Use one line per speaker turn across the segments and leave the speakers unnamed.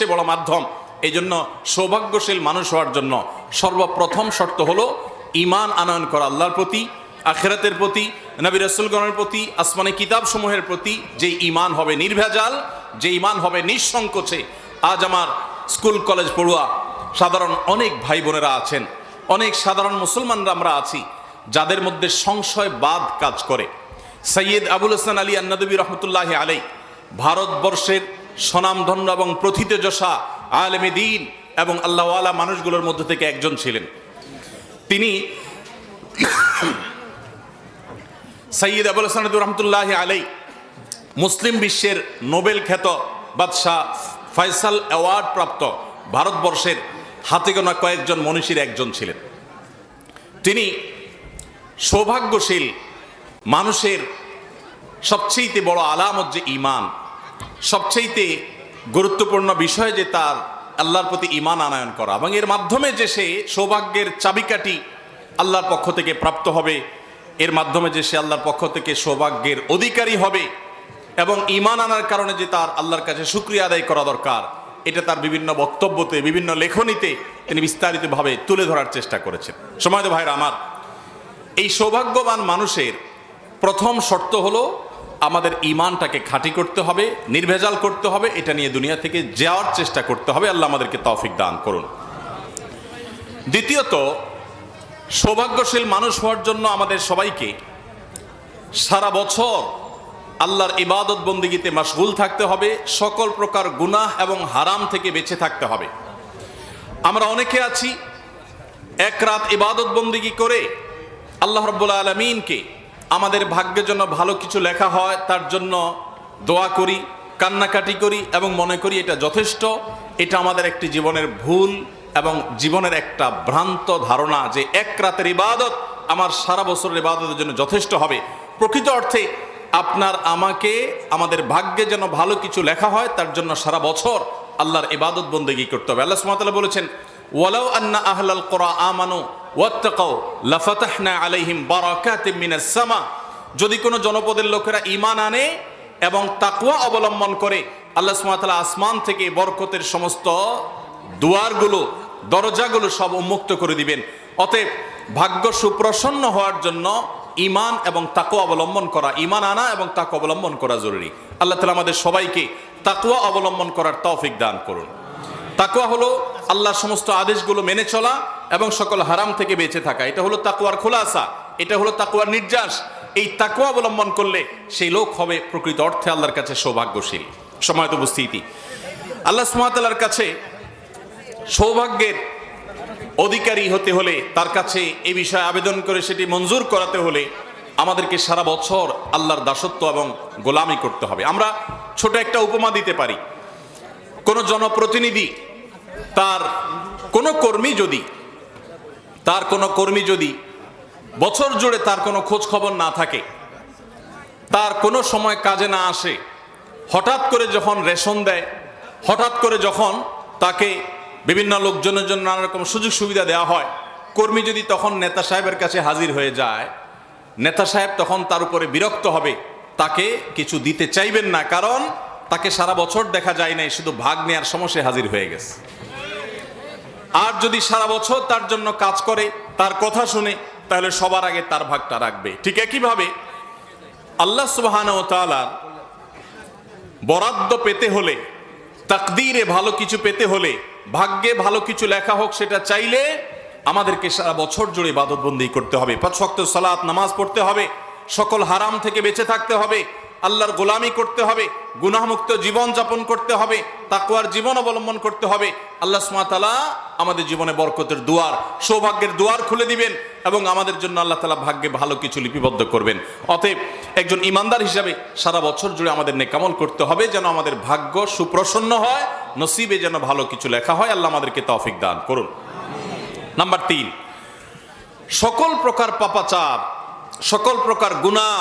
সবচেয়ে বড় মাধ্যম। এই জন্য সৌভাগ্যশীল মানুষ হওয়ার জন্য সর্বপ্রথম শর্ত হলো ইমান আনয়ন করা আল্লাহর প্রতি, আখেরাতের প্রতি, নবী রসুলগণের প্রতি, আসমানি কিতাব সমূহের প্রতি। যে ইমান হবে নির্ভেজাল, যে ইমান হবে নিঃসংকোচে। আজ আমার স্কুল, কলেজ পড়ুয়া সাধারণ অনেক ভাই বোনেরা আছেন, অনেক সাধারণ মুসলমানরা আমরা আছি, যাদের মধ্যে সংশয় বাদ কাজ করে। সৈয়দ আবুল হাসান আলী আন্নাদবী রহমতুল্লাহ আলাই ভারতবর্ষের স্বনামধন্য এবং প্রথিতযশা আলেমে দিন এবং আল্লাহওয়ালা মানুষগুলোর মধ্যে থেকে একজন ছিলেন। তিনি সৈয়দ আবুল হাসান রহমতুল্লাহ আলাই মুসলিম বিশ্বের নোবেল খ্যাত বাদশাহ ফয়সাল অ্যাওয়ার্ড প্রাপ্ত ভারতবর্ষের হাতে গোনা কয়েকজন মনীষীর একজন ছিলেন। তিনি সৌভাগ্যশীল মানুষের সবচেয়েতে বড় আলামত যে ইমান সবচেয়েতে গুরুত্বপূর্ণ বিষয় যে তার আল্লাহর প্রতি ইমান আনায়ন করা। এবং এর মাধ্যমে যে সে সৌভাগ্যের চাবিকাঠি আল্লাহর পক্ষ থেকে প্রাপ্ত হবে, এর মাধ্যমে যে সে আল্লাহর পক্ষ থেকে সৌভাগ্যের অধিকারী হবে এবং ইমান আনার কারণে যে তার আল্লাহর কাছে শুক্রিয়া আদায় করা দরকার, এটা তার বিভিন্ন বক্তব্যতে, বিভিন্ন লেখনীতে তিনি বিস্তারিতভাবে তুলে ধরার চেষ্টা করেছেন। সময় ভাইরা আমার, এই সৌভাগ্যবান মানুষের প্রথম শর্ত হলো আমাদের ইমানটাকে খাঁটি করতে হবে, নির্ভেজাল করতে হবে, এটা নিয়ে দুনিয়া থেকে যাওয়ার চেষ্টা করতে হবে। আল্লাহ আমাদেরকে তৌফিক দান করুন। দ্বিতীয়ত, সৌভাগ্যশীল মানুষ হওয়ার জন্য আমাদের সবাইকে সারা বছর আল্লাহর ইবাদত বন্দিগিতে মাশগুল থাকতে হবে, সকল প্রকার গুনাহ এবং হারাম থেকে বেঁচে থাকতে হবে। আমরা অনেকে আছি, এক রাত ইবাদত বন্দিগি করে আল্লাহ রব্বুল আলমিনকে আমাদের ভাগ্যের জন্য ভালো কিছু লেখা হয়, তার জন্য দোয়া করি, কান্নাকাটি করি এবং মনে করি এটা যথেষ্ট। এটা আমাদের একটি জীবনের ভুল এবং জীবনের একটা ভ্রান্ত ধারণা যে এক রাতের ইবাদত আমার সারা বছরের ইবাদতের জন্য যথেষ্ট হবে। প্রকৃত অর্থে আপনার আমাকে, আমাদের ভাগ্যে যেন ভালো কিছু লেখা হয়, তার জন্য সারা বছর আল্লাহর ইবাদত বন্দেগী করতে হবে। আল্লাহ সুমাতাল্লাহ বলেছেন ওয়ালাউ আন্না আহলাল কোরআ আমানু ওয়াত্তাকাও লাফাতাহনা আলাইহিম বারাকাতিম মিনাস সামা। যদি কোনো জনপদের লোকেরা ঈমান আনে এবং তাকওয়া অবলম্বন করে, আল্লাহ সুবহানাহু আসমান থেকে বরকতের সমস্ত দুয়ারগুলো, দরজাগুলো সব উন্মুক্ত করে দিবেন। অতএব ভাগ্য সুপ্রসন্ন হওয়ার জন্য ইমান এবং তাকুয়া অবলম্বন করা ইমান আনা এবং তাকু অবলম্বন করা জরুরি। আল্লাহ তালা আমাদের সবাইকে তাকুয়া অবলম্বন করার তৌফিক দান করুন। তাকুয়া হলো আল্লাহর সমস্ত আদেশগুলো মেনে চলা এবং সকল হারাম থেকে বেঁচে থাকা। এটা হলো তাকুয়ার খোলাসা, এটা হলো তাকুয়ার নির্যাস। এই তাকুয়া অবলম্বন করলে সেই লোক হবে প্রকৃত অর্থে আল্লাহর কাছে সৌভাগ্যশীল। সময়ত উপস্থিতি, আল্লাহ সুমাতাল্লার কাছে সৌভাগ্যের অধিকারী হতে হলে, তার কাছে এই বিষয়ে আবেদন করে সেটি মঞ্জুর করাতে হলে আমাদেরকে সারা বছর আল্লাহর দাসত্ব এবং গোলামি করতে হবে। আমরা ছোট একটা উপমা দিতে পারি। কোনো জনপ্রতিনিধি তার কোনো কর্মী যদি, তার কোনো কর্মী যদি বছর জুড়ে তার কোনো খোঁজ খবর না থাকে, তার কোনো সময় কাজে না আসে, হঠাৎ করে যখন রেশন দেয়, হঠাৎ করে যখন তাকে বিভিন্ন লোকজনের জন্য নানা রকম সুযোগ সুবিধা দেওয়া হয়, কর্মী যদি তখন নেতা সাহেবের কাছে হাজির হয়ে যায়, নেতা সাহেব তখন তার উপরে বিরক্ত হবে, তাকে কিছু দিতে চাইবেন না, কারণ তাকে সারা বছর দেখা যায় নাই, শুধু ভাগ নেওয়ার সমস্যায় হাজির হয়ে গেছে। আর যদি সারা বছর তার জন্য কাজ করে, তার কথা শুনে, তাহলে সবার আগে তার ভাগটা রাখবে। ঠিক একইভাবে আল্লাহ সুবাহান ও তালার বরাদ্দ পেতে হলে, তাকদিরে ভালো কিছু পেতে হলে, ভাগ্যে ভালো কিছু লেখা হোক সেটা চাইলে আমাদেরকে সারা বছর জুড়ে বাদতবন্দি করতে হবে। পাঁচ সালাত, নামাজ পড়তে হবে, সকল হারাম থেকে বেঁচে থাকতে হবে আল্লাহর গোলামি করতে হবে, গুনাহমুক্ত জীবন যাপন করতে হবে তাকুয়ার জীবন অবলম্বন করতে হবে। আল্লাহ সুমাতালা আমাদের জীবনে বরকতের দুয়ার, সৌভাগ্যের দুয়ার খুলে দিবেন এবং আমাদের জন্য আল্লাহ তালা ভাগ্যে ভালো কিছু লিপিবদ্ধ করবেন। অতএব একজন ইমানদার হিসাবে সারা বছর জুড়ে আমাদের নেকামল করতে হবে যেন আমাদের ভাগ্য সুপ্রসন্ন হয়, নসিবে যেন ভালো কিছু লেখা হয়। আল্লাহ আমাদেরকে তৌফিক দান করুন। নাম্বার তিন, সকল প্রকার পাপাচার, সকল প্রকার গুনাহ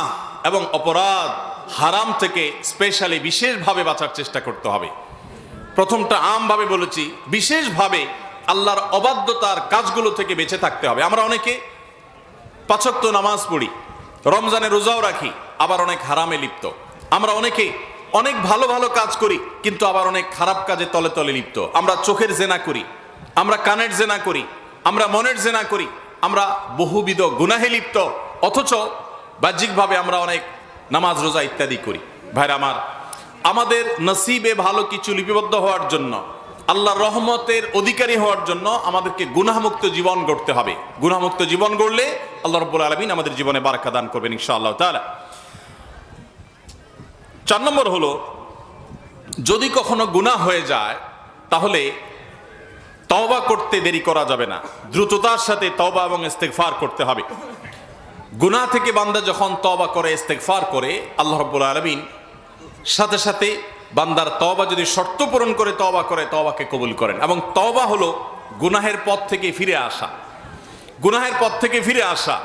এবং অপরাধ হারাম থেকে স্পেশালি বিশেষভাবে বাঁচার চেষ্টা করতে হবে। প্রথমটা আমভাবে বলেছি, বিশেষভাবে আল্লাহর অবাধ্যতার কাজগুলো থেকে বেঁচে থাকতে হবে। আমরা অনেকে পাচক্ত নামাজ পড়ি, রমজানে রোজাও রাখি, আবার অনেক হারামে লিপ্ত। আমরা অনেকে অনেক ভালো ভালো কাজ করি, কিন্তু আবার অনেক খারাপ কাজে তলে তলে লিপ্ত। আমরা চোখের জেনা করি, আমরা কানের জেনা করি, আমরা মনের জেনা করি, আমরা বহুবিধ গুনাহে লিপ্ত। অথচ বাহ্যিকভাবে আমরা অনেক নামাজ, রোজা ইত্যাদি করি। ভাইরা আমার, আমাদের নসিবে ভালো কিছু লিপিবদ্ধ হওয়ার জন্য, আল্লাহ রহমতের অধিকারী হওয়ার জন্য আমাদেরকে গুনাহমুক্ত জীবন গড়তে হবে। গুনাহমুক্ত জীবন গড়লে আল্লাহ রব্বুল আলমিন আমাদের জীবনে বারাকা দান করবেন ইনশাআল্লাহ তাআলা। চার নম্বর হলো, যদি কখনো গুনাহ হয়ে যায়, তাহলে তওবা করতে দেরি করা যাবে না। দ্রুততার সাথে তওবা এবং ইস্তেগফার করতে হবে। গুনাহ থেকে বান্দা যখন তবা করে ইস্তেকফার করে, আল্লাহ রাব্বুল আলামিন সাথে সাথে বান্দার তবা যদি শর্ত পূরণ করে তবা করে তবাকে কবুল করেন। এবং তবা হলো গুনাহের পথ থেকে ফিরে আসা। গুনাহের পথ থেকে ফিরে আসা।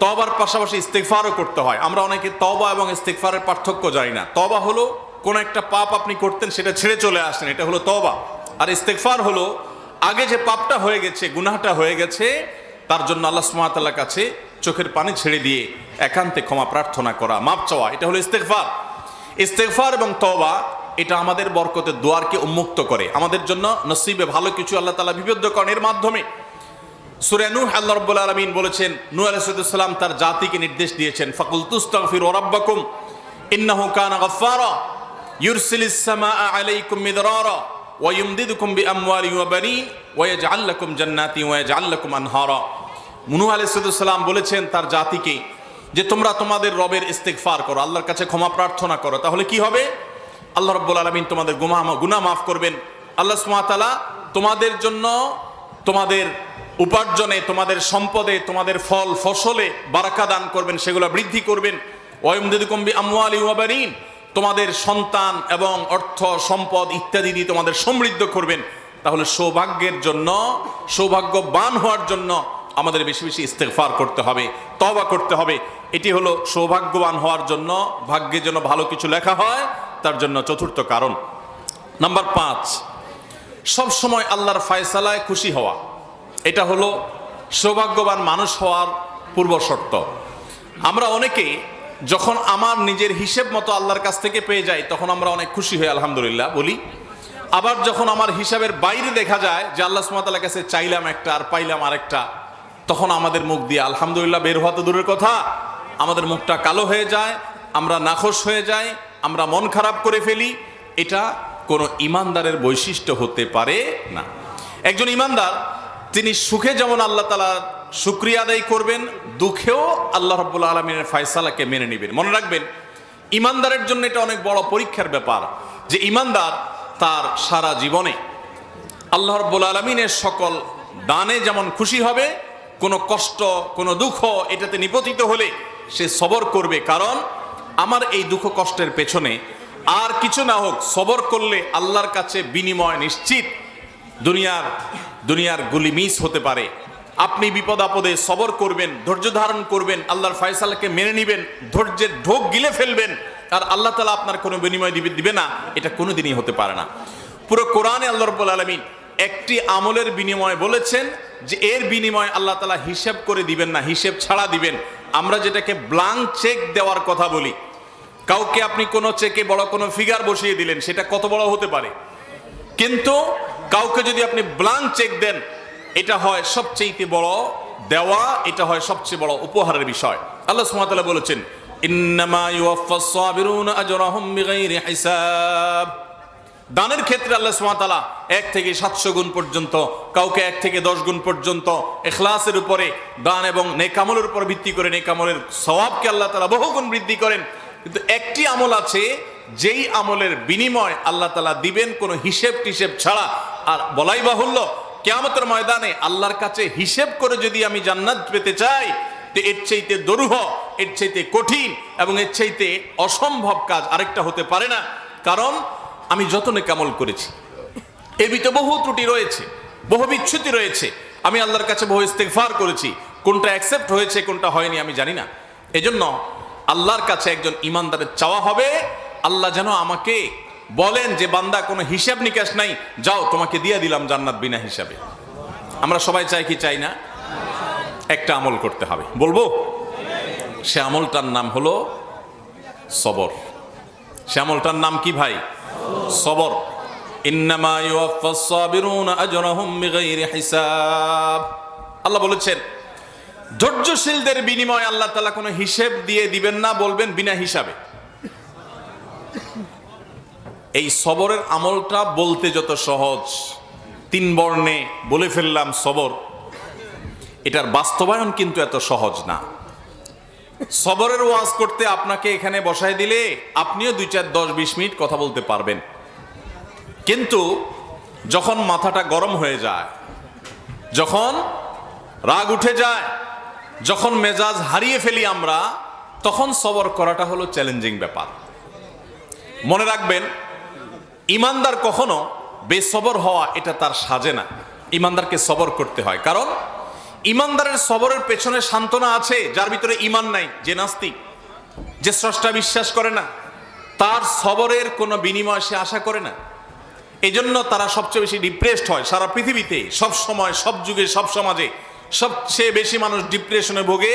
তবার পাশাপাশি ইস্তেকফারও করতে হয়। আমরা অনেকে তবা এবং ইস্তেকফারের পার্থক্য জানি না। তবা হলো কোন একটা পাপ আপনি করতেন, সেটা ছেড়ে চলে আসেন, এটা হলো তবা আর ইস্তেকফার হলো আগে যে পাপটা হয়ে গেছে, গুনাহটা হয়ে গেছে, তার জন্য আল্লাহ সুমাতাল্লাহ কাছে চোখের পানি ছেড়ে দিয়ে একান্তে ক্ষমা প্রার্থনা করা, মাপ চাওয়া, এটা হলো ইস্তেকফার ইস্তেকফার এবং তবা এটা আমাদের বরকতের দুয়ারকে উন্মুক্ত করে। আমাদের জন্য নসিবে ভালো কিছু আল্লাহ তালা বিবদ্ধ মাধ্যমে। সুরে নূহ, আল্লাহ রাব্বুল আলামিন বলেছেন, নূহ আলাইহিস তার জাতিকে নির্দেশ দিয়েছেন ফাকুল তুস্তাগফিরু রাব্বাকুম, ইন্নাহু কানা গাফফারা ইউরসিলিস সামাআ আলাইকুম মিদরারা, ওয়া ইউমদিদুকুম বিআমওয়ালি ওয়া বানিন, ওয়া ইয়াজআল লাকুম জান্নাতি, ওয়া ইয়াজআল লাকুম আনহারা। নূহ আলাইহিস সালাম বলেছেন তার জাতিকে যে তোমরা তোমাদের রবের ইস্তেগফার করো, আল্লাহর কাছে ক্ষমা প্রার্থনা করো। তাহলে কি হবে? আল্লাহ রাব্বুল আলামিন তোমাদের গুনাহ গুনাহ মাফ করবেন। আল্লাহ তাআলা তোমাদের জন্য তোমাদের উপার্জনে, তোমাদের সম্পদে, তোমাদের ফল, ফসলে বারাকা দান করবেন, সেগুলো বৃদ্ধি করবেন। ওয়মদিদুকম্বি আমওয়ালি ওয়াবারিন তোমাদের সন্তান এবং অর্থ, সম্পদ ইত্যাদি দিয়ে তোমাদের সমৃদ্ধ করবেন। তাহলে সৌভাগ্যের জন্য, সৌভাগ্যবান হওয়ার জন্য আমাদের বেশি বেশি ইস্তেগফার করতে হবে তবা করতে হবে। এটি হলো সৌভাগ্যবান হওয়ার জন্য, ভাগ্যের জন্য ভালো কিছু লেখা হয়, তার জন্য চতুর্থ কারণ। নাম্বার পাঁচ, সব সময় আল্লাহর ফায়সালায় খুশি হওয়া। এটা হলো সৌভাগ্যবান মানুষ হওয়ার পূর্ব শর্ত। আমরা অনেকে যখন আমার নিজের হিসেব মতো আল্লাহর কাছ থেকে পেয়ে যাই, তখন আমরা অনেক খুশি হই, আলহামদুলিল্লাহ, বলি। আবার যখন আমার হিসাবের বাইরে দেখা যায় যে আল্লাহ সুমাতার কাছে চাইলাম একটা আর পাইলাম আরেকটা তখন আমাদের মুখ দিয়ে আলহামদুলিল্লাহ বের হওয়া তো দূরের কথা। আমাদের মুখটা কালো হয়ে যায়, আমরা নাখোশ হয়ে যাই, আমরা মন খারাপ করে ফেলি। এটা কোনো ইমানদারের বৈশিষ্ট্য হতে পারে না। একজন ইমানদার, তিনি সুখে যেমন আল্লাহ তালার শুক্রিয়া আদায় করবেন, দুঃখেও আল্লাহ রব্বুল আলমিনের ফয়সালাকে মেনে নেবেন। মনে রাখবেন, ইমানদারের জন্য এটা অনেক বড় পরীক্ষার ব্যাপার যে ইমানদার তার সারা জীবনে আল্লাহ রব্বুল আলমিনের সকল দানে যেমন খুশি হবে কোনো কষ্ট, কোনো দুঃখ এটাতে নিপতিত হলে সে সবর করবে। কারণ আমার এই দুঃখ কষ্টের পেছনে আর কিছু না হোক, সবর করলে আল্লাহর কাছে বিনিময় নিশ্চিত দুনিয়ার দুনিয়ার গুলি মিস হতে পারে। আপনি বিপদ আপদে সবর করবেন, ধৈর্য ধারণ করবেন, আল্লাহর ফয়সালাকে মেনে নেবেন, ধৈর্যের ঢোক গিলে ফেলবেন, আর আল্লাহ তালা আপনার কোনো বিনিময় দিবে দিবে না। এটা কোনোদিনই হতে পারে না। পুরো কোরআনে আল্লাহ রব্বুল আলমিন একটি আমলের বিনিময় বলেছেন যে এর বিনিময় আল্লাহ তালা হিসেব করে দিবেন না, হিসেব ছাড়া দিবেন। আমরা যেটাকে ব্লাঙ্ক চেক দেওয়ার কথা বলি। কাউকে আপনি কোনো চেকে বড় কোনো ফিগার বসিয়ে দিলেন, সেটা কত বড় হতে পারে? কিন্তু কাউকে যদি আপনি ব্লাঙ্ক চেক দেন, এটা হয় সবচেয়ে বড় দেওয়া, এটা হয় সবচেয়ে বড় উপহারের বিষয়। আল্লাহ সুবহানাহু বলেছেন, ইন্নামা সাবিরুনা আজরাহুম বিগাইরি হিসাব। দানের ক্ষেত্রে আল্লাহ সুবহানাহু এক থেকে সাতশো গুণ পর্যন্ত, কাউকে এক থেকে দশ গুণ পর্যন্ত এখলাসের উপরে, দান এবং নেকামলের উপর ভিত্তি করে নেকামলের সওয়াবকে আল্লাহ তালা বহুগুণ বৃদ্ধি করেন। কিন্তু একটি আমল আছে, যেই আমলের বিনিময় আল্লাহ তালা দিবেন কোনো হিসেব টিসেব ছাড়া। আর বলাই বাহুল্য, কেয়ামতের ময়দানে আল্লাহর কাছে হিসেব করে যদি আমি জান্নাত পেতে চাই, তো এর চাইতে দরুহ, এর চাইতে কঠিন এবং এর চাইতে অসম্ভব কাজ আরেকটা হতে পারে না। কারণ আমি যতনে কামল করেছি। এর ভিতরে বহু ত্রুটি রয়েছে, বহু বিচ্ছুতি রয়েছে। আমি আল্লাহর কাছে বহু ইস্তেকফার করেছি। কোনটা অ্যাকসেপ্ট হয়েছে, কোনটা হয়নি, আমি জানি না। এজন্য আল্লাহর কাছে একজন ইমানদারের চাওয়া হবে। আল্লাহ যেন আমাকে বলেন যে, বান্দা, কোনো হিসাব নিকাশ নাই। যাও, তোমাকে দিয়ে দিলাম জান্নাত বিনা হিসাবে। আমরা সবাই চাই কি চাই না? একটা আমল করতে হবে। বলব? সে আমলটার নাম হলো সবর। সে আমলটার নাম কি ভাই? সবর। ধৈর্যশীলদের বিনিময়ে আল্লাহ তাআলা কোনো হিসেব দিয়ে দিবেন না, বলবেন বিনা হিসাবে। এই সবরের আমলটা বলতে যত সহজ, তিন বর্ণে বলে ফেললাম সবর। এটার বাস্তবায়ন কিন্তু এত সহজ না। সবরের ওয়াজ করতে আপনাকে এখানে বসায় দিলে আপনিও দুই চার দশ বিশ মিনিট কথা বলতে পারবেন। কিন্তু যখন মাথাটা গরম হয়ে যায়, যখন রাগ উঠে যায়, যখন মেজাজ হারিয়ে ফেলি আমরা, তখন সবর করাটা হলো চ্যালেঞ্জিং ব্যাপার। মনে রাখবেন, ইমানদার কখনো বেসবর হওয়া এটা তার সাজে না। ইমানদারকে সবর করতে হয়। কারণ ইমানদারের সবরের পেছনে সান্ত্বনা আছে, যার ভিতরে ইমান নাই, যে নাস্তিক, যে স্রষ্টা বিশ্বাস করে না, তার সবরের কোনো বিনিময় সে আশা করে না। এই জন্য তারা সবচেয়ে বেশি ডিপ্রেসড হয় সারা পৃথিবীতে, সব সময়, সব যুগে, সব সমাজে। সবচেয়ে বেশি মানুষ ডিপ্রেশনে ভোগে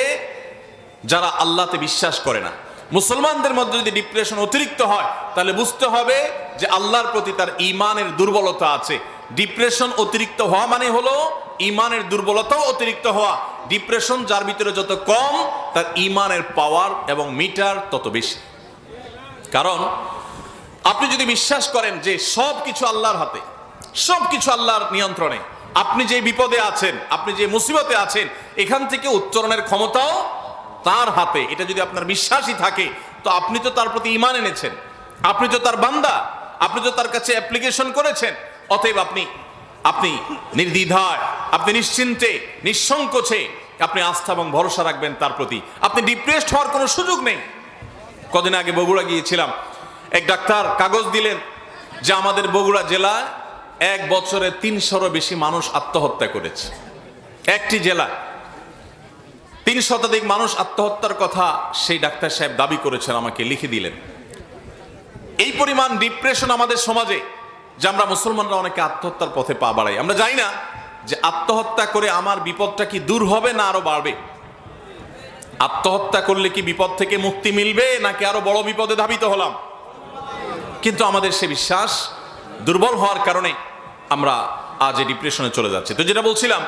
যারা আল্লাহতে বিশ্বাস করে না। মুসলমানদের মধ্যে যদি ডিপ্রেশন অতিরিক্ত হয়, তাহলে বুঝতে হবে যে আল্লাহর প্রতি তার ইমানের দুর্বলতা আছে। ডিপ্রেশন অতিরিক্ত হওয়া মানে হলো ইমানের দুর্বলতাও অতিরিক্ত হওয়া ডিপ্রেশন যার ভিতরে যত কম, তার ইমানের পাওয়ার এবং মিটার তত বেশি। কারণ, আপনি যদি বিশ্বাস করেন যে সব কিছু আল্লাহর হাতে সব কিছু আল্লাহর নিয়ন্ত্রণে, আপনি যে বিপদে আছেন, আপনি যে মুসিবতে আছেন, এখান থেকে উত্তরণের ক্ষমতাও তার হাতে। এটা যদি আপনার বিশ্বাসই থাকে, তো আপনি তো তার প্রতি ইমান এনেছেন, আপনি তো তার বান্দা, আপনি তো তার কাছে অ্যাপ্লিকেশন করেছেন, অতএব আপনি আপনি নির্দ্বিধায়, আপনি নিশ্চিন্তে, নিঃসংকোচে আপনি আস্থা এবং ভরসা রাখবেন তার প্রতি। আপনি ডিপ্রেসড হওয়ার কোনো সুযোগ নেই। কদিন আগে বগুড়া গিয়েছিলাম। এক ডাক্তার কাগজ দিলেন যে আমাদের বগুড়া জেলায় এক বছরে তিনশোরও বেশি মানুষ আত্মহত্যা করেছে। একটি জেলা। তিন শতাধিক মানুষ আত্মহত্যার কথা সেই ডাক্তার সাহেব দাবি করেছেন, আমাকে লিখে দিলেন। এই পরিমাণ ডিপ্রেশন আমাদের সমাজে যে আমরা মুসলমানরা অনেকে আত্মহত্যার পথে পা বাড়াই। আমরা জানি না যে আত্মহত্যা করে আমার বিপদটা কি দূর হবে না আরও বাড়বে? আত্মহত্যা করলে কি বিপদ থেকে মুক্তি মিলবে নাকি আরও বড় বিপদে ধাবিত হলাম? কিন্তু আমাদের সে বিশ্বাস দুর্বল হওয়ার কারণে আমরা আজ এই ডিপ্রেশনে চলে যাচ্ছি। তো যেটা বলছিলাম,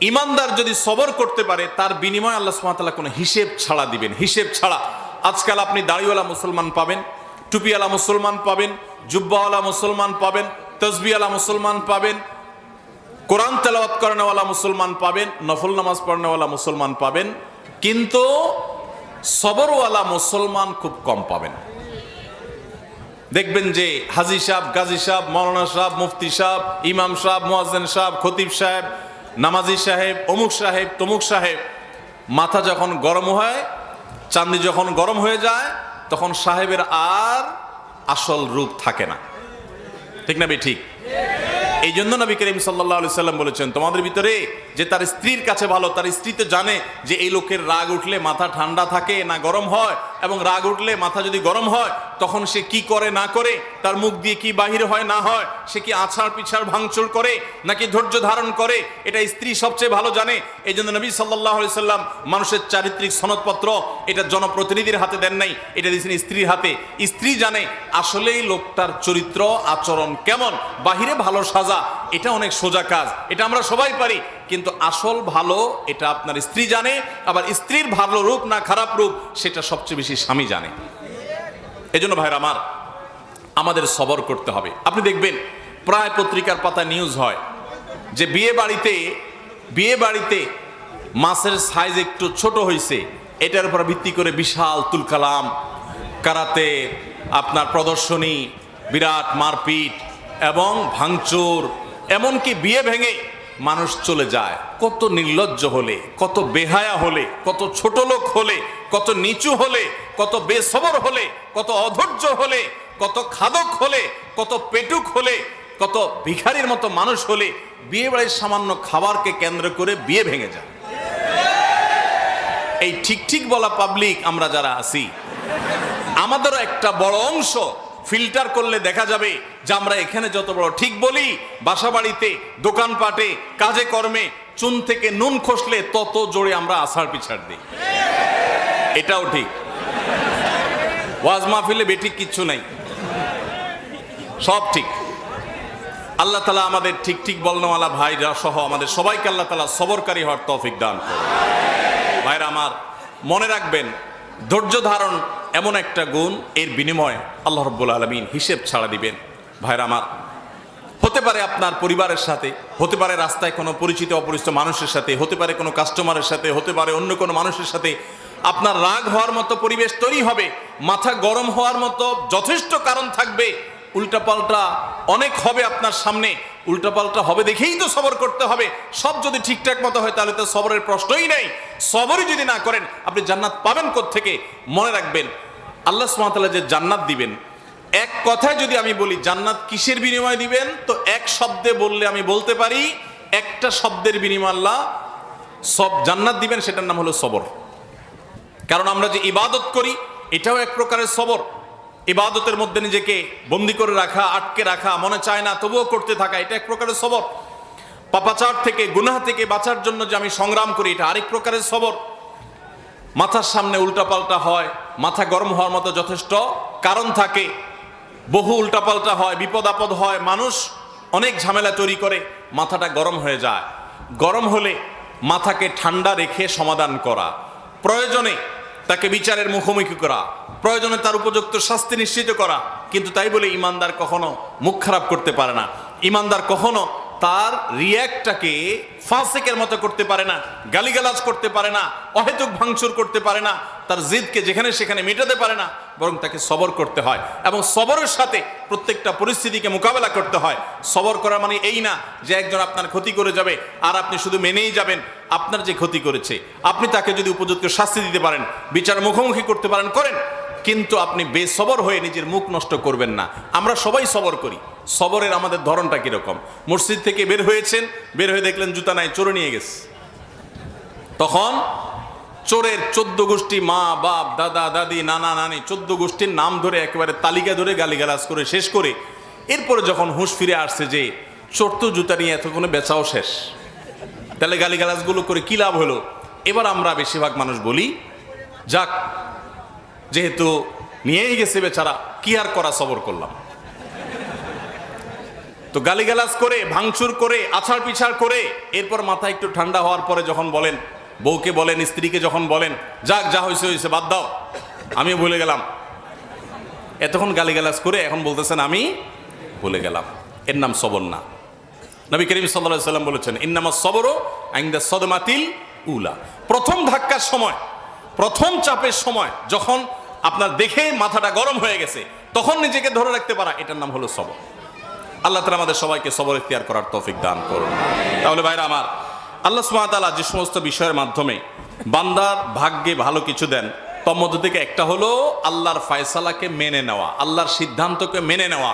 ইমানদার যদি সবর করতে পারে, তার বিনিময়ে আল্লাহ সুমাতাল্লাহ কোনো হিসেব ছাড়া দিবেন। হিসেব ছাড়া। আজকাল আপনি দাড়িওয়ালা মুসলমান পাবেন, টুপিওয়ালা মুসলমান পাবেন জুব্বাওয়ালা মুসলমান পাবেন তসবিওয়ালা মুসলমান পাবেন, কোরআন তেলাওয়াত করানোওয়ালা মুসলমান পাবেন, নফল নামাজ পড়ানোওয়ালা মুসলমান পাবেন, কিন্তু সবরওয়ালা মুসলমান খুব কম পাবেন। দেখবেন যে হাজি সাহেব, গাজী সাহেব, মৌলানা সাহেব, মুফতি সাহেব, ইমাম সাহেব, মোয়াজ্জেন সাহেব, খতিব সাহেব, নামাজি সাহেব, অমুক সাহেব, তমুক সাহেব, মাথা যখন গরম হয়, চান্দি যখন গরম হয়ে যায়, তখন সাহেবের আর আসল রূপ থাকে না। ঠিক না বে ঠিক? এই জন্য নবী করিম সাল্লাহ সাল্লাম বলেছেন, তোমাদের ভিতরে যে তার স্ত্রীর কাছে ভালো, তার স্ত্রী তো জানে যে এই লোকের রাগ উঠলে মাথা ঠান্ডা থাকে না গরম হয় এবং রাগ উঠলে মাথা যদি গরম হয়, তখন সে কি করে না করে? তার মুখ দিয়ে কি বাহির হয় না হয়? সে কি আছাড় পিছাড় ভাঙচুর করে নাকি ধৈর্য ধারণ করে? এটা স্ত্রী সবচেয়ে ভালো জানে। এই জন্য নবী সাল্লাহ সাল্লাম মানুষের চারিত্রিক সনদপত্র এটা জনপ্রতিনিধির হাতে দেন নাই, এটা দিয়েছেন স্ত্রীর হাতে। স্ত্রী জানে আসলেই লোকটার চরিত্র, আচরণ কেমন, বাহিরে ভালো সাজা এটা অনেক সোজা কাজ। এটা আমরা সবাই পারি, কিন্তু আসল ভালো এটা আপনার স্ত্রী জানে, আবার স্ত্রীর ভালো রূপ না খারাপ রূপ, সেটা সবচেয়ে বেশি স্বামী জানে। এজন্য ভাইরা আমার, আমাদের সবর করতে হবে। আপনি দেখবেন, প্রায় পত্রিকার পাতা নিউজ হয়, যে বিয়ে বাড়িতে বিয়ে বাড়িতে মাছের সাইজ একটু ছোট হয়েছে এটার উপর ভিত্তি করে বিশাল তুলকালাম, কারাতে আপনার প্রদর্শনী, বিরাট মারপিট এবং ভাঙচুর, এমনকি বিয়ে ভেঙে মানুষ চলে যায়। কত নির্লজ্জ হলে, কত বেহায়া হলে, কত ছোট লোক হলে, কত নিচু হলে, কত বেসবর হলে, কত অধৈর্য হলে, কত খাদক হলে, কত পেটুক হলে, কত ভিখারির মতো মানুষ হলে বিয়ে বাড়ির সামান্য খাবারকে কেন্দ্র করে বিয়ে ভেঙে যায়। এই ঠিক ঠিক বলা পাবলিক আমরা যারা আছি, আমাদেরও একটা বড় অংশ ফিল্টার করলে দেখা যাবে যে আমরা এখানে যত বড়, ঠিক বলি বাসা বাড়িতে দোকানপাটে, কাজে কর্মে, চুন থেকে নুন খসলে তত জোরে আমরা আষাঢ় পিছাড় দিই। এটাও ঠিক। ওয়াজ মাহফিলে বেঠিক কিচ্ছু নাই। সব ঠিক। আল্লাহ তালা আমাদের ঠিক ঠিক বলনওয়ালা ভাইরা সহ আমাদের সবাইকে আল্লাহ তালা সবরকারী হওয়ার তৌফিক দান ভাইরা আমার মনে রাখবেন ধৈর্য ধারণ এমন একটা গুণ, এর বিনিময়ে আল্লাহ রব্বুল আলমিন হিসেব ছাড়া দিবেন। ভাইরা আমার, হতে পারে আপনার পরিবারের সাথে, হতে পারে রাস্তায় কোনো পরিচিত অপরিচিত মানুষের সাথে, হতে পারে কোনো কাস্টমারের সাথে, হতে পারে অন্য কোনো মানুষের সাথে, আপনার রাগ হওয়ার মতো পরিবেশ তৈরি হবে, মাথা গরম হওয়ার মতো যথেষ্ট কারণ থাকবে উল্টাপাল্টা অনেক হবে আপনার সামনে। উল্টাপাল্টা হবে দেখেই তো সবর করতে হবে। সব যদি ঠিকঠাক মতো হয় তাহলে তো সবরের প্রশ্নই নেই। সবরই যদি না করেন, আপনি জান্নাত পাবেন থেকে মনে রাখবেন, আল্লাহ সুমাতাল্লাহ যে জান্নাত দিবেন, এক কথায় যদি আমি বলি জান্নাত কিসের বিনিময় দিবেন, তো এক শব্দে বললে আমি বলতে পারি, একটা শব্দের বিনিময় আল্লাহ সব জান্নাত দিবেন, সেটার নাম হলো সবর। কারণ আমরা যে ইবাদত করি, এটাও এক প্রকারের সবর। ইবাদতের মধ্যে নিজেকে বন্দি করে রাখা, আটকে রাখা, মনে চায় না, তবুও করতে থাকা, এটা এক প্রকারের সবর। পাপাচার থেকে, গুনাহ থেকে বাঁচার জন্য যে আমি সংগ্রাম করি, এটা আরেক প্রকারের সবর। মাথার সামনে উল্টাপাল্টা হয়, মাথা গরম হওয়ার মতো যথেষ্ট কারণ থাকে। বহু উল্টাপাল্টা হয়, বিপদ আপদ হয়, মানুষ অনেক ঝামেলা তৈরি করে, মাথাটা গরম হয়ে যায়। গরম হলে মাথাকে ঠান্ডা রেখে সমাধান করা, প্রয়োজনে তাকে বিচারের মুখোমুখি করা প্রয়োজনে তার উপযুক্ত শাস্তি নিশ্চিত করা। কিন্তু তাই বলে ইমানদার কখনো মুখ খারাপ করতে পারে না। ইমানদার কখনো তার রিয়াক্টটাকে ফাসেকের মতো করতে পারে না, গালিগালাজ করতে পারে না, অহেতুক ভাঙচুর করতে পারে না, তার জিদকে যেখানে সেখানে মেটাতে পারে না, বরং তাকে সবর করতে হয় এবং সবরের সাথে প্রত্যেকটা পরিস্থিতিকে মোকাবেলা করতে হয়। সবর করা মানে এই না যে একজন আপনার ক্ষতি করে যাবে, আর আপনি শুধু মেনেই যাবেন, আপনার যে ক্ষতি করেছে, আপনি তাকে যদি উপযুক্ত শাস্তি দিতে পারেন, বিচার মুখোমুখি করতে পারেন, করেন। কিন্তু আপনি বেসবর হয়ে নিজের মুখ নষ্ট করবেন না। আমরা সবাই সবর করি। সবরের আমাদের ধরনটা কীরকম? মসজিদ থেকে বের হয়েছেন, বের হয়ে দেখলেন জুতা নাই, চোরে নিয়ে গেছে। তখন চোরের চোদ্দ গোষ্ঠী মা, বাপ, দাদা, দাদি, নানা, নানি, চোদ্দ গোষ্ঠীর নাম ধরে একেবারে তালিকা ধরে গালিগালাজ করে, শেষ করে এরপরে যখন হুঁশ ফিরে আসছে যে চোর তো জুতা নিয়ে এতক্ষণে বেচাও শেষ। তাহলে গালিগালাজগুলো করে কি লাভ হলো? এবার আমরা বেশিরভাগ মানুষ বলি, যাক যেহেতু নিয়েই গেছে বেচারা, কি আর করা সবর করলাম? তো গালিগালাজ করে, ভাঙচুর করে আছাড় পিছাড় করে, এরপর মাথা একটু ঠান্ডা হওয়ার পরে যখন বলেন, বউকে বলেন, স্ত্রীকে যখন বলেন, যাক, যা হয়েছে হয়েছে বাদ দাও। আমিও ভুলে গেলাম। এতক্ষণ গালিগালাজ করে এখন বলতেছেন, আমি ভুলে গেলাম। এর নাম সবর না। নবী করিম সাল্লাহ সাল্লাম বলেছেন ইন্নামা সবরও আইন্দা সদমাতিল উলা। প্রথম ধাক্কার সময় প্রথম চাপের সময় যখন আপনার দেখে মাথাটা গরম হয়ে গেছে, তখন নিজেকে ধরে রাখতে পারা, এটার নাম হলো সবর। আল্লাহ তালা আমাদের সবাইকে সবর ইখতিয়ার করার তৌফিক দান করুন। তাহলে ভাইরা আমার, আল্লাহ সুমাতালা যে সমস্ত বিষয়ের মাধ্যমে বান্দার ভাগ্যে ভালো কিছু দেন, তার মধ্য থেকে একটা হলো আল্লাহর ফায়সালাকে মেনে নেওয়া, আল্লাহর সিদ্ধান্তকে মেনে নেওয়া।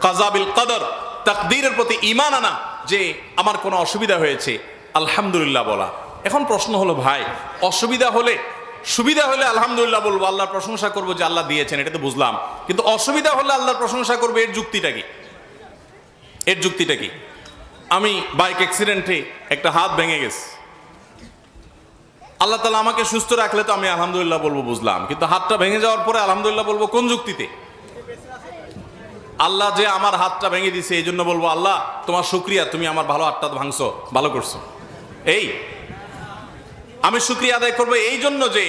কাজাবিল কদর, তাকদীরের প্রতি ইমান আনা, যে আমার কোনো অসুবিধা হয়েছে, আলহামদুলিল্লাহ বলা। এখন প্রশ্ন হলো, ভাই, অসুবিধা হলে সুবিধা হলে আলহামদুলিল্লাহ বলব, আল্লাহর প্রশংসা করব যে আল্লাহ দিয়েছেন, এটা তো বুঝলাম। কিন্তু অসুবিধা হলে আল্লাহর প্রশংসা করব, এর যুক্তিটা কি? এর যুক্তিটা কি? আমি বাইক অ্যাক্সিডেন্টে একটা হাত ভেঙে গেছে। আল্লাহ তালা আমাকে সুস্থ রাখলে তো আমি আলহামদুলিল্লাহ বলব, বুঝলাম। কিন্তু হাতটা ভেঙে যাওয়ার পরে আলহামদুলিল্লাহ বলব, কোন যুক্তিতে? আল্লাহ যে আমার হাতটা ভেঙে দিছে এই জন্য বলব, আল্লাহ, তোমার শুক্রিয়া, তুমি আমার ভালো হাতটা ভাঙছো, ভালো করছ। এই আমি শুক্রিয়া আদায় করব এই জন্য যে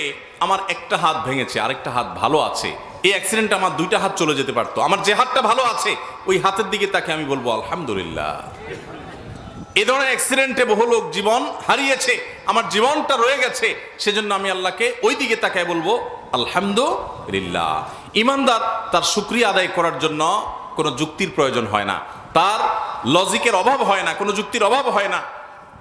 আমার একটা হাত ভেঙেছে, আরেকটা হাত ভালো আছে। এই অ্যাক্সিডেন্টে আমার দুইটা হাত চলে যেতে পারতো। আমার যে হাতটা ভালো আছে, ওই হাতের দিকে তাকে আমি বলব, আলহামদুলিল্লাহ। এ ধরনের অ্যাক্সিডেন্টে বহু লোক জীবন হারিয়েছে, আমার জীবনটা রয়ে গেছে, সেজন্য আমি আল্লাহকে ওই দিকে তাকায় বলব, আলহামদুলিল্লাহ। ইমানদার তার শুক্রিয়া আদায় করার জন্য কোনো যুক্তির প্রয়োজন হয় না। তার লজিকের অভাব হয় না, কোনো যুক্তির অভাব হয় না।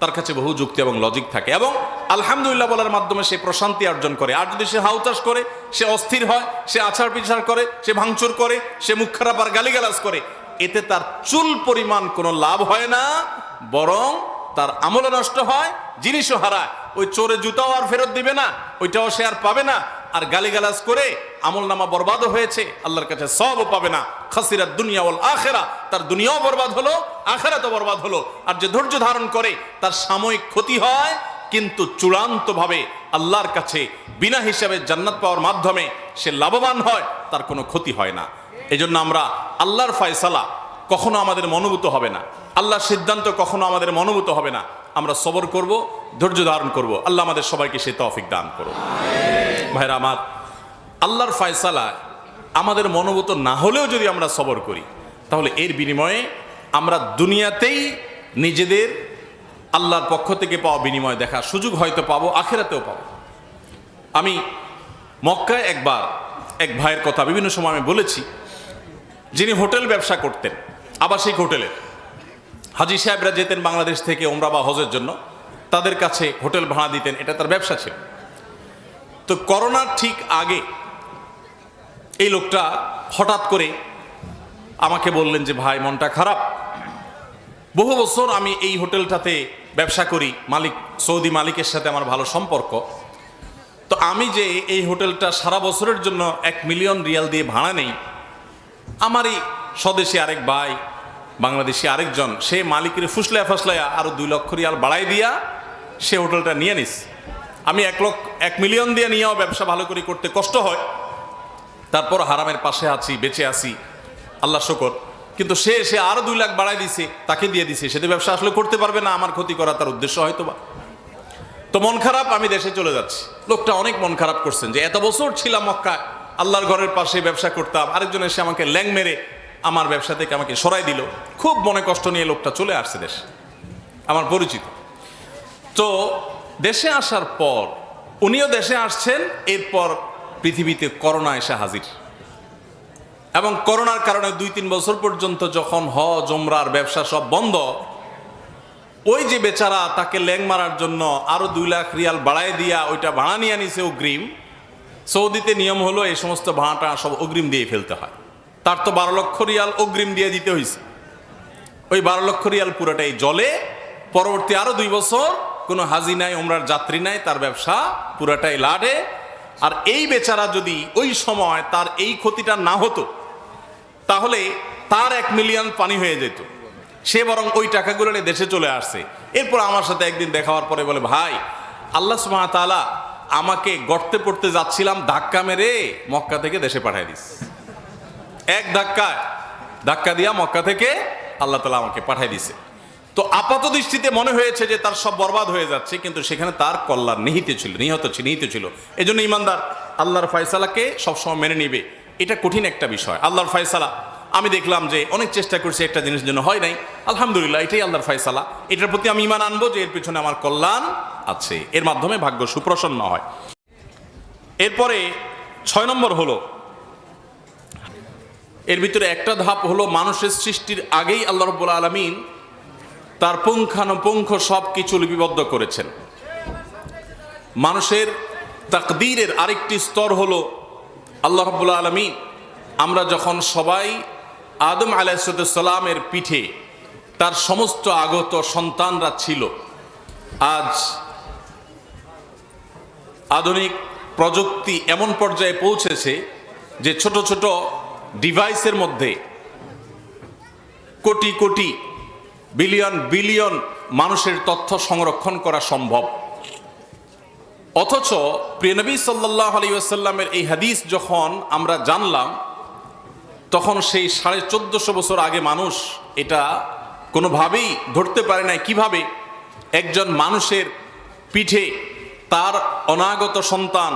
তার কাছে বহু যুক্তি এবং লজিক থাকে এবং আলহামদুলিল্লাহ বলার মাধ্যমে সে প্রশান্তি অর্জন করে। আর যদি সে হাউতাস করে, সে অস্থির হয়, সে আছাড় পিছাড় করে, সে ভাঙচুর করে, সে মুখ খারাপ আর গালিগালাজ করে, এতে তার চুল পরিমাণ কোনো লাভ হয় না, বরং তার আমলও নষ্ট হয়, জিনিসও হারায়। ওই চোরে জুতাও আর ফেরত দিবে না, ওইটাও সে আর পাবে না। আর গালিগালাজ করে আমল নামা বরবাদ হয়েছে, আল্লাহর কাছে সবও পাবে না। খাসিরা দুনিয়া ওল আখেরা। তার দুনিয়াও বরবাদ হলো আখেরা তো বরবাদ হলো। আর যে ধৈর্য ধারণ করে, তার সাময়িক ক্ষতি হয়, কিন্তু চূড়ান্তভাবে আল্লাহর কাছে বিনা হিসাবে জান্নাত পাওয়ার মাধ্যমে সে লাভবান হয়, তার কোনো ক্ষতি হয় না। এজন্য আমরা আল্লাহর ফয়সালা কখনো আমাদের মনোভূত হবে না। আল্লাহর সিদ্ধান্ত কখনো আমাদের মনোভূত হবে না। আমরা সবর করব, ধৈর্য ধারণ করব। আল্লাহ আমাদের সবাইকে সে তৌফিক দান করো ভাইরা আমার, আল্লাহর ফয়সালা আমাদের মনোভূত না হলেও যদি আমরা সবর করি, তাহলে এর বিনিময়ে আমরা দুনিয়াতেই নিজেদের আল্লাহর পক্ষ থেকে পাওয়া বিনিময় দেখার সুযোগ হয়তো পাবো, আখেরাতেও পাবো। আমি মক্কায় একবার এক ভাইয়ের কথা বিভিন্ন সময় আমি বলেছি, যিনি হোটেল ব্যবসা করতেন, আবাসিক হোটেলের। হাজি সাহেবরা যেতেন বাংলাদেশ থেকে ওমরা বা হজের জন্য, তাদের কাছে হোটেল ভাড়া দিতেন, এটা তার ব্যবসা ছিল। তো করোনার ঠিক আগে এই লোকটা হঠাৎ করে আমাকে বললেন যে, ভাই, মনটা খারাপ। বহু বছর আমি এই হোটেলটাতে ব্যবসা করি, মালিক, সৌদি মালিকের সাথে আমার ভালো সম্পর্ক। তো আমি যে এই হোটেলটা সারা বছরের জন্য এক মিলিয়ন রিয়াল দিয়ে ভাড়া নেই আমারই স্বদেশী আরেক ভাই বাংলাদেশি আরেকজন, সে মালিকের ফুসলায়া ফাসলায়া আরও দুই লক্ষ রিয়াল বাড়াই দিয়া সে হোটেলটা নিয়ে নিস। আমি এক লক্ষ, এক মিলিয়ন দিয়ে নিয়েও ব্যবসা ভালো করে করতে কষ্ট হয়। তারপর হারামের পাশে আছি, বেঁচে আছি। আল্লাহ শকর। কিন্তু সে সে আরও দুই লাখ বাড়াই দিছে, তাকে দিয়ে দিছে। সে তো ব্যবসা আসলে করতে পারবে না, আমার ক্ষতি করা তার উদ্দেশ্য হয়তো বা তো মন খারাপ, আমি দেশে চলে যাচ্ছি। লোকটা অনেক মন খারাপ করছেন যে, এত বছর ছিলাম মক্কায়, আল্লাহর ঘরের পাশে ব্যবসা করতাম, আরেকজন এসে আমাকে ল্যাং মেরে আমার ব্যবসা থেকে আমাকে সরাই দিল। খুব মনে কষ্ট নিয়ে লোকটা চলে আসছে দেশে। আমার পরিচিত। তো দেশে আসার পর উনিও দেশে আসছেন, এরপর পৃথিবীতে করোনা এসে হাজির। এবং করোনার কারণে দুই তিন বছর পর্যন্ত যখন হ জমরার ব্যবসা সব বন্ধ, ওই যে বেচারা তাকে ল্যাং মারার জন্য আরও দুই লাখ রিয়াল বাড়ায় দিয়া ওইটা ভাড়া নিয়ে নিছে অগ্রিম, সৌদিতে নিয়ম হলো এই সমস্ত ভাড়াটা সব অগ্রিম দিয়ে ফেলতে হয়। তার তো বারো লক্ষ রিয়াল অগ্রিম দিয়ে দিতে হয়েছে ওই বারো লক্ষ রিয়াল পুরোটাই জলে পরবর্তী আরও দুই বছর কোনো হাজি নাই ওমরার যাত্রী নাই, তার ব্যবসা পুরাটাই লাডে। আর এই বেচারা যদি ওই সময় তার এই ক্ষতিটা না হতো, তাহলে তার এক মিলিয়ন পানি হয়ে যেত। সে বরং ওই টাকাগুলো নিয়ে দেশে চলে আসছে। এরপর আমার সাথে একদিন দেখা হওয়ার পরে বলে, ভাই, আল্লাহ সুমাহ তাআলা আমাকে গর্তে পড়তে যাচ্ছিলাম ধাক্কা মেরে মক্কা থেকে দেশে পাঠিয়ে দিস। এক ধাক্কায় ধাক্কা দিয়া মক্কা থেকে আল্লাহ তালা আমাকে পাঠিয়ে দিছে। তো আপাত দৃষ্টিতে মনে হয়েছে যে তার সব বরবাদ হয়ে যাচ্ছে, কিন্তু সেখানে তার কল্যাণ নিহিত ছিল, নিহত ছিল, নিহিত ছিল। এই জন্য ইমানদার, আল্লাহর ফয়সালাকে সবসময় মেনে নিবে। এটা কঠিন একটা বিষয়। আল্লাহর ফয়সালা। আমি দেখলাম যে অনেক চেষ্টা করছি একটা জিনিস জন্য হয় নাই। আলহামদুলিল্লাহ, এটাই আল্লাহর ফয়সালা। এটার প্রতি আমি ইমান আনব যে এর পিছনে আমার কল্যাণ আছে। এর মাধ্যমে ভাগ্য সুপ্রসন্ন হয়। এরপরে ছয় নম্বর হলো এর ভিতরে একটা ধাপ হলো মানুষের সৃষ্টির আগেই আল্লাহ রব্বুল আলমিন তার পুঙ্খানুপুঙ্খ সব কিছু লিপিবদ্ধ করেছেন। মানুষের তাকদীরের আরেকটি স্তর হলো আল্লাহ রব্বুল আলমিন। আমরা যখন সবাই আদম আলাইসালামের পিঠে তার সমস্ত আগত সন্তানরা ছিল, আজ আধুনিক প্রযুক্তি এমন পর্যায়ে পৌঁছেছে যে ছোট ছোট ডিভাইসের মধ্যে কোটি কোটি বিলিয়ন বিলিয়ন মানুষের তথ্য সংরক্ষণ করা সম্ভব। অথচ প্রিয়নবী সাল্লাহ আলিয়াল্লামের এই হাদিস যখন আমরা জানলাম, তখন সেই সাড়ে চোদ্দশো বছর আগে মানুষ এটা কোনোভাবেই ধরতে পারে না কীভাবে? একজন মানুষের পিঠে তার অনাগত সন্তান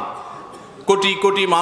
কোটি কোটি মানুষ